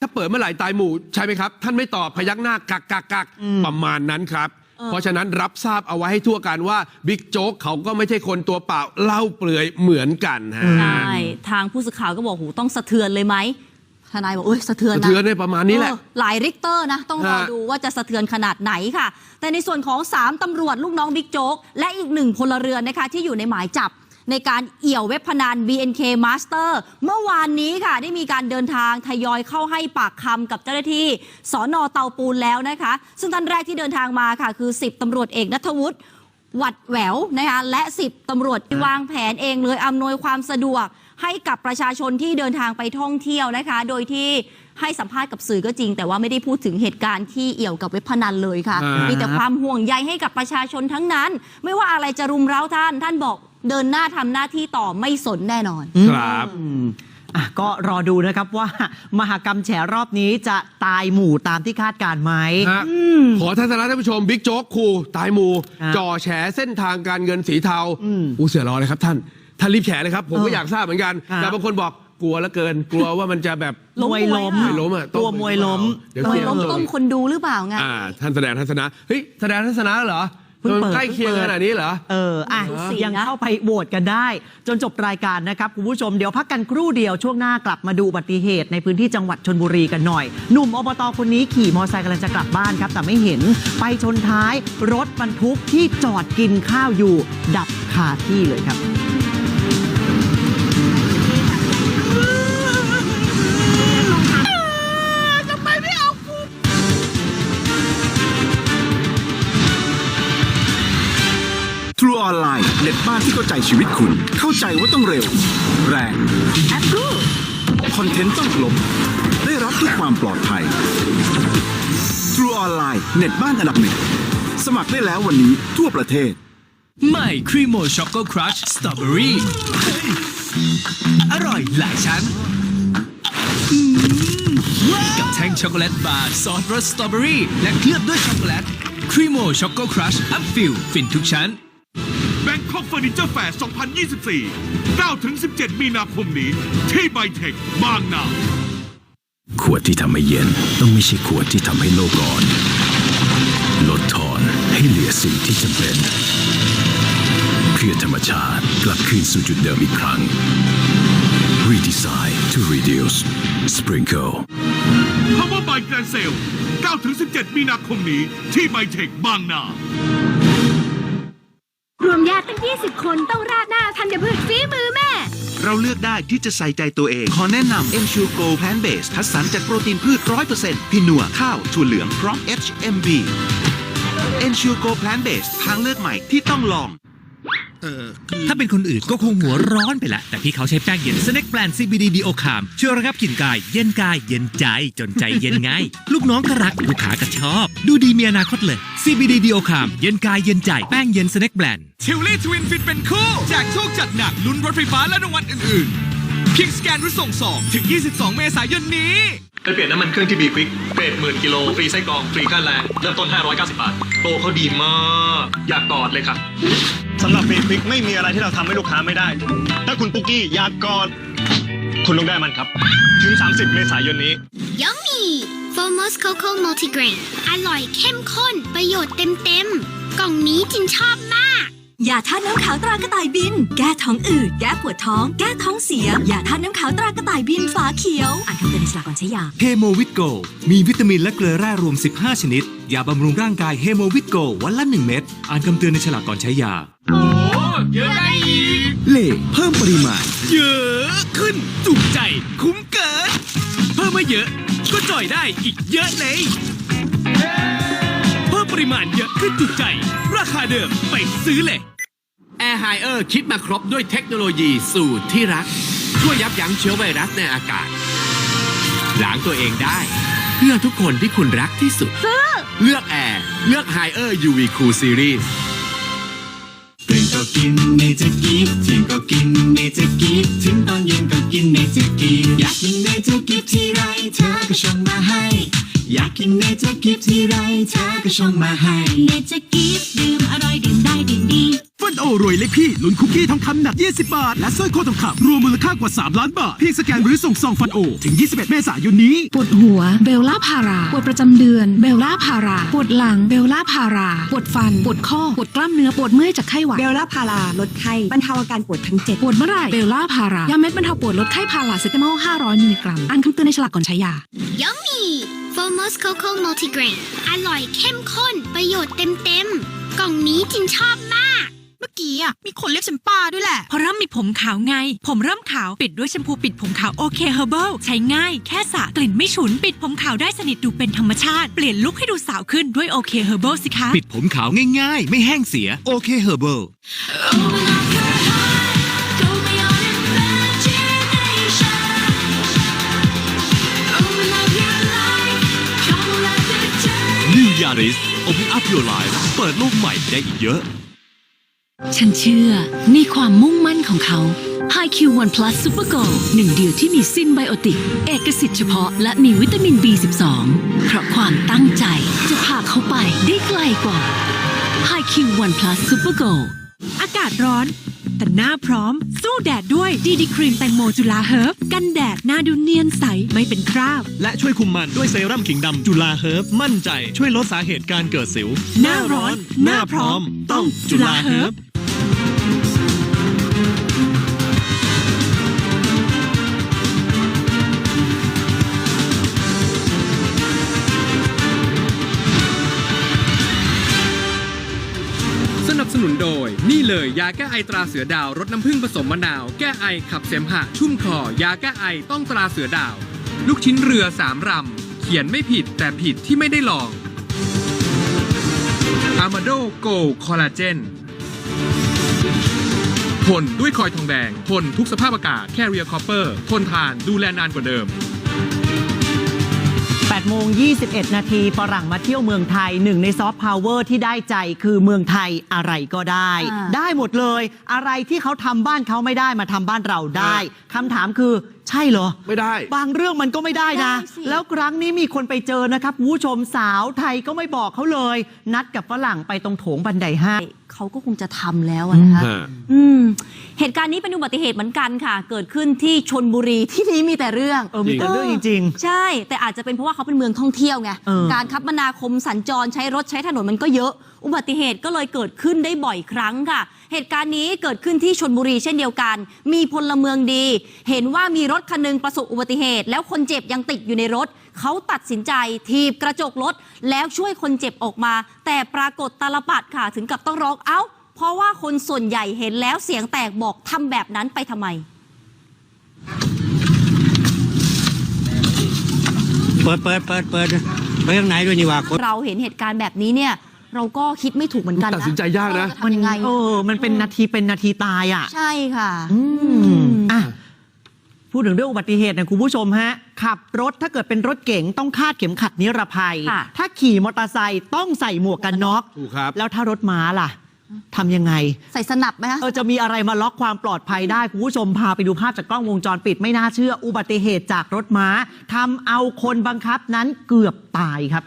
ถ้าเปิดเมื่อไหร่ตายหมู่ใช่ไหมครับ ท่านไม่ตอบพยักหน้ากักกักกักประมาณนั้นครับ เพราะฉะนั้นรับทราบเอาไว้ให้ทั่วกันว่าบิ๊กโจ๊กเขาก็ไม่ใช่คนตัวเปล่าเล่าเปลือยเหมือนกันฮะใช่ทางผู้สื่อข่าวก็บอกโหต้องสะเทือนเลยไหมทนายบอกเอ้ยสะเทือนสะนะเทือนได้ประมาณนี้แหละเออหลายริกเตอร์นะ ต้องรอฮะดูว่าจะสะเทือนขนาดไหนค่ะ แต่ในส่วนของ 3ตำรวจลูกน้องบิ๊กโจ๊กและอีกหนึ่งพลเรือนนะคะที่อยู่ในหมายจับ ในการเอี่ยวเว็บพนัน BNK Master เมื่อวานนี้ค่ะ ได้มีการเดินทางทยอยเข้าให้ปากคำกับเจ้าหน้าที่สอนอเตาปูนแล้วนะคะ ซึ่งท่านแรกที่เดินทางมาค่ะคือ 10ตำรวจเอกนัทวุฒิหวัดแหววนะคะและ 10ตำรวจที่วางแผนเองเลยอำนวยความสะดวกให้กับประชาชนที่เดินทางไปท่องเที่ยวนะคะ โดยที่ให้สัมภาษณ์กับสื่อก็จริง แต่ว่าไม่ได้พูดถึงเหตุการณ์ที่เอี่ยวกับเว็บพนันเลยค่ะอ่ามีมีแต่ความห่วงใยให้กับประชาชนทั้งนั้น ไม่ว่าอะไรจะรุมเร้าท่าน ท่านบอก เดินหน้าทำหน้าที่ต่อไม่สนแน่นอน ครับ อืมอะก็รอดูนะครับว่า มหากรรมแฉรอบนี้จะตายหมู่ตามที่คาดการณ์ไหม ฮะขอทัศนะท่านผู้ชมบิ๊กโจ๊กคูตายหมู ฮะจ่อแฉเส้นทางการเงินสีเทาอืมอู้เสือรอเลยครับท่าน ท่านรีบแฉเลยครับ ผมก็เอออยากทราบเหมือนกันครับแต่บางคนบอกกลัวแล้วเกิน กลัวว่ามันจะแบบมวยล้มล้ไม่ล้มอะตัวมวยล้ม เดี๋ยวโดเคยลียร์ล้มเลยต้มคนดูหรือเปล่าไง อ่าท่านแสดงทัศนะ เฮ้ย แสดงทัศนะเหรอ เพิ่งเปิดใกล้เคียงเพิ่งเปิดขนาดนี้เหรอ เอออะดูสิยังนะเข้าไปโหวตกันได้ จนจบรายการนะครับคุณผู้ชมเดี๋ยวพักกันครู่เดียวช่วงหน้ากลับมาดูอุบัติเหตุในพื้นที่จังหวัดชนบุรีกันหน่อย หนุ่มอบตคนนี้ขี่มอเตอร์ไซค์กำลังจะกลับบ้านครับ แต่ไม่เห็นไปชนท้ายรถบรรทุกที่จอดกินข้าวอยู่ ดับคาที่เลยครับ ลน์เน็ตบ้านที่เข้าใจชีวิตคุณ เข้าใจว่าต้องเร็ว แรงคอนเทนต์ต้องครบได้รับทุกความปลอดภัยทรูออนไลน์เน็ตบ้านอันดับหนึ่งสมัครได้แล้ววันนี้ทั่วประเทศ ใหม่ครีโมช็อกโกครัชสตรอเบอรี่อร่อยหลายชั้นอืมกับแท่งช็อกโกแลตบาร์ซอสรสสตรอเบอรี่และเคลือบด้วยช็อกโกแลตครีโมช็อกโกครัชอัพฟิลฟินทุกชั้นแบงค อกเฟอร์นิเจอร์แฟร์ 2024 9-17 มีนาคมนี้ที่ไบเทคบางนา ขวดที่ทำให้เย็นต้องไม่ใช่ขวดที่ทำให้โลกร้อน ลดทอนให้เหลือสิ่งที่จำเป็น เพื่อธรรมชาติกลับคืนสู่จุดเดิมอีกครั้ง Redesign to reduce Sprinkle Power by Grand Sale 9-17 มีนาคมนี้ที่ไบเทคบางนารวม ญาติตั้ง 20 คนต้องราดหน้าธัญพืชฝีมือแม่ เราเลือกได้ที่จะใส่ใจตัวเอง ขอแนะนำ m s u r e Go Plant Base คัดสรรจากโปรตีนพืช 100%พินัวข้าวถั่วเหลืองพร้อม HMB m s u r e Go Plant Base ทางเลือกใหม่ที่ต้องลอง ถ้าเป็นคนอื่นก็คงหัวร้อนไปละ แต่พี่เขาใช้แป้งเย็นสเน็กแปลน CBD ดีโอคามช่วยระงับกลิ่นกาย เย็นกาย เย็นใจจนใจเย็นไง ลูกน้องก็รักลูกค้าก็ชอบ ดูดีมีอนาคตเลย CBD ดีโอคามเย็นกายเย็นใจแป้งเย็นสเน็กแปลนชิลลี่ทวินฟิตเป็นคู่แจกโชคจัดหนักลุ้นรถไฟฟ้าและรางวัลอื่นๆเพียงสแกนหรือส่งสองถึง 22 เมษายนนี้ ไปเปลี่ยนน้ำมันเครื่องที่บีควิกเกรดหมื่นกิโล ฟรีไส้กรอง ฟรีค่าแรง เริ่มต้น 590 บาท โปรเขาดีมาก อยากกอดเลยค่ะสำหรับฟรีควิกไม่มีอะไรที่เราทำให้ลูกค้าไม่ได้ ถ้าคุณปุ๊กกี้อยากกอด คุณต้องได้มันครับ ถึง 30 เมษายนนี้ Yummy Formos Cocoa Multigrain อร่อยเข้มข้น ประโยชน์เต็มๆ กล่องนี้จินชอบมาก ยาธาตุน้ำขาวตรากระต่ายบิน แก้ท้องอืด แก้ปวดท้อง แก้ท้องเสีย ยาธาตุน้ำขาวตรากระต่ายบินฝาเขียว อ่านคำเตือนในฉลากก่อนใช้ยา เฮโมวิตโก มีวิตามินและเกลือแร่รวม 15 ชนิด ยาบำรุงร่างกายเฮโมวิตโกวันละ 1 เม็ด อ่านคำเตือนในฉลากก่อนใช้ยาเล่เพิ่มปริมาณ เยอะขึ้นจุใจ คุ้มเกิน เพิ่มมาเยอะ ก็จ่อยได้อีกเยอะเลยเพิ่มป ริมาณเยอะขึ้นจุใจ ราคาเดิมไปซื้อเลย Air h i เออร์คิดมาครบด้วยเทคโนโลยีสูตรที่รัก ช่วยยับยั้งเชื้อไวรัสในอากาศล้างตัวเองได้ เพื่อทุกคนที่คุณรักที่สุด เลือกแอร์เลือก h i เออร์ UV Cool Series ตื่นก็ กินเนจะกิฟเที่ยงก็กินเนจะกิฟถึงตอนเย็นก็กินเนจะกิฟอยากกินเนจะกิฟที่ไรเธอก็ชงมาให้ อยากกินเนจะกิฟที่ไรเธอก็ชงมาให้เนจะกิฟ ร่อยดื่มได้ดื่มดีฟันโอรวยเลขพี่ลุ้นคุกกี้ทองคำหนัก 20 บาท และสร้อยคอทองคำรวมมูลค่ากว่า 3 ล้านบาท เพียงสแกนหรือส่งซองฟันโอ ถึง 21 เมษายนนี้ ปวดหัวเบลล่าพารา ปวดประจำเดือนเบลล่าพารา ปวดหลังเบลล่าพารา ปวดฟัน ปวดข้อ ปวดกล้ามเนื้อ ปวดเมื่อยจากไข้หวัด เบลล่าพาราลดไข้บรรเทาอาการปวดทั้งเจ็ดปวดเมื่อไหร่เบลล่าพารายาเม็ดบรรเทาปวดลดไข้พาราเซตามอล500มิลลิกรัมอ่านคำเตือนในฉลากก่อนใช้ยา Yummy Formos Cocoa Multigrain อร่อยเข้มข้นประโยชน์เต็มๆกล่องนี้จินชอบมาก เมื่อกี้อะมีคนเรียกฉันป้าด้วยแหละ เพราะเริ่มมีผมขาวไง ผมเริ่มขาวปิดด้วยแชมพูปิดผมขาวโอเคเฮอร์เบิลใช้ง่ายแค่สระกลิ่นไม่ฉุนปิดผมขาวได้สนิทดูเป็นธรรมชาติ เปลี่ยนลุคให้ดูสาวขึ้นด้วยโอเคเฮอร์เบิลสิคะ ปิดผมขาวง่ายๆ ไม่แห้งเสียโอเคเฮอร์เบิล New Yaris Open Up Your Life เปิดโลกใหม่ได้อีกเยอะ ฉันเชื่อในความมุ่งมั่นของเขา High Q One Plus Super Go หนึ่งเดียวที่มีซินไบโอติก เอกสิทธิ์เฉพาะและมีวิตามิน B12 เพราะความตั้งใจจะพาเขาไปได้ไกลกว่า High Q One Plus Super Go อากาศร้อน แต่หน้าพร้อม สู้แดดด้วยดีดีครีมแตงโมจุฬาเฮิร์บกันแดดหน้าดูเนียนใสไม่เป็นคราบ และช่วยคุมมันด้วยเซรั่มขิงดำจุฬาเฮิร์บมั่นใจช่วยลดสาเหตุการเกิดสิว หน้าร้อน หน้าพร้อม ต้องจุฬาเฮิร์บ หนุนโดย นี่เลยยาแก้ไอตราเสือดาวรสน้ำผึ้งผสมมะนาว แก้ไอขับเสมหะ ชุ่มคอ ยาแก้ไอต้องตราเสือดาว ลูกชิ้นเรือสามรำ เขียนไม่ผิดแต่ผิดที่ไม่ได้ลองอามาโดโกคอลลาเจนทนด้วยคอยทองแดง ทนทุกสภาพอากาศแค่เรียคอปเปอร์ ทนทานดูแลนานกว่าเดิม 8โมง 21 นาทีฝรั่งมาเที่ยวเมืองไทยหนึ่งในซอฟต์พาวเวอร์ที่ได้ใจคือเมืองไทยอะไรก็ได้อ่าได้หมดเลย อะไรที่เขาทำบ้านเขาไม่ได้มาทำบ้านเราได้คำถามคือ ใช่เหรอ ไม่ได้ บางเรื่องมันก็ไม่ได้นะ ได้สิ แล้วครั้งนี้มีคนไปเจอนะครับคุณผู้ชมสาวไทยก็ไม่บอกเขาเลย นัดกับฝรั่งไปตรงโถงบันไดห้าเขาก็คงจะทำแล้วอะนะคะ ฮะ อืม เหตุการณ์นี้เป็นอุบัติเหตุเหมือนกันค่ะ เกิดขึ้นที่ชนบุรีที่นี้มีแต่เรื่องเออมีแต่เรื่องจริง ใช่ แต่อาจจะเป็นเพราะว่าเขาเป็นเมืองท่องเที่ยวไง เออ การคมนาคมสัญจรใช้รถใช้ถนนมันก็เยอะ อุบัติเหตุก็เลยเกิดขึ้นได้บ่อยครั้งค่ะเหตุการณ์นี้เกิดขึ้นที่ชนบุรีเช่นเดียวกัน มีพลเมืองดี เห็นว่ามีรถคันหนึงประสบอุบัติเหตุ แล้วคนเจ็บยังติดอยู่ในรถ เขาตัดสินใจถีบกระจกรถ แล้วช่วยคนเจ็บออกมา แต่ปรากฏตาลปัดค่ะ ถึงกับต้องร้องเอ้า เพราะว่าคนส่วนใหญ่เห็นแล้วเสียงแตกบอกทำแบบนั้นไปทำไมเปิดเปิดเปิดเปิดไปข้างในด้วยนี่ว่าคนเราเห็นเหตุการณ์แบบนี้เนี่ย เราก็คิดไม่ถูกเหมือนกันนะตัดสินใจยากนะเออจะทำยังไงเออ มันเป็นนาทีเป็นนาทีตายอะ ใช่ค่ะ อืมอะพูดถึงเรื่องอุบัติเหตุนะคุณผู้ชมฮะ ขับรถถ้าเกิดเป็นรถเก๋งต้องคาดเข็มขัดนิรภัยค่ะถ้าขี่มอเตอร์ไซค์ต้องใส่หมวกกันน็อกถูกครับแล้วถ้ารถม้าล่ะทำยังไง ใส่สนับไหมคะเออจะมีอะไรมาล็อกความปลอดภัยได้ คุณผู้ชมพาไปดูภาพจากกล้องวงจรปิดไม่น่าเชื่อ อุบัติเหตุจากรถม้าทำเอาคนบังคับนั้นเกือบตายครับ